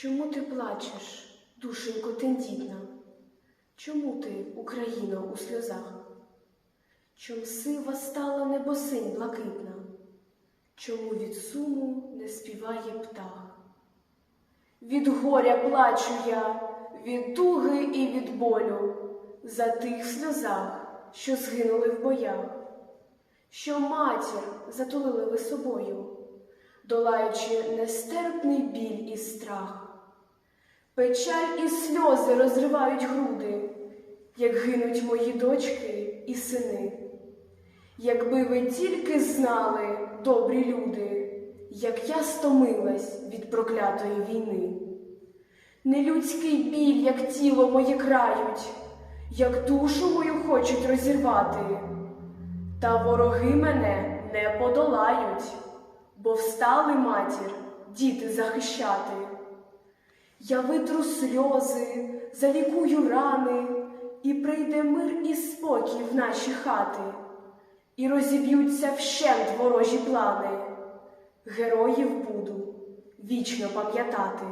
Чому ти плачеш, душенько тендітна? Чому ти, Україно, у сльозах? Чом сива стала небосинь блакитна? Чому від суму не співає птах? Від горя плачу я, від туги і від болю, за тих сльозах, що згинули в боях, що матір затулили ви собою, долаючи нестерпний біль і страх. Печаль і сльози розривають груди, як гинуть мої дочки і сини. Якби ви тільки знали, добрі люди, як я стомилась від проклятої війни. Нелюдський біль, як тіло моє крають, як душу мою хочуть розірвати. Та вороги мене не подолають, бо встали матір, діти захищати. Я витру сльози, залікую рани, і прийде мир і спокій в наші хати, і розіб'ються вщент ворожі плани. Героїв буду вічно пам'ятати.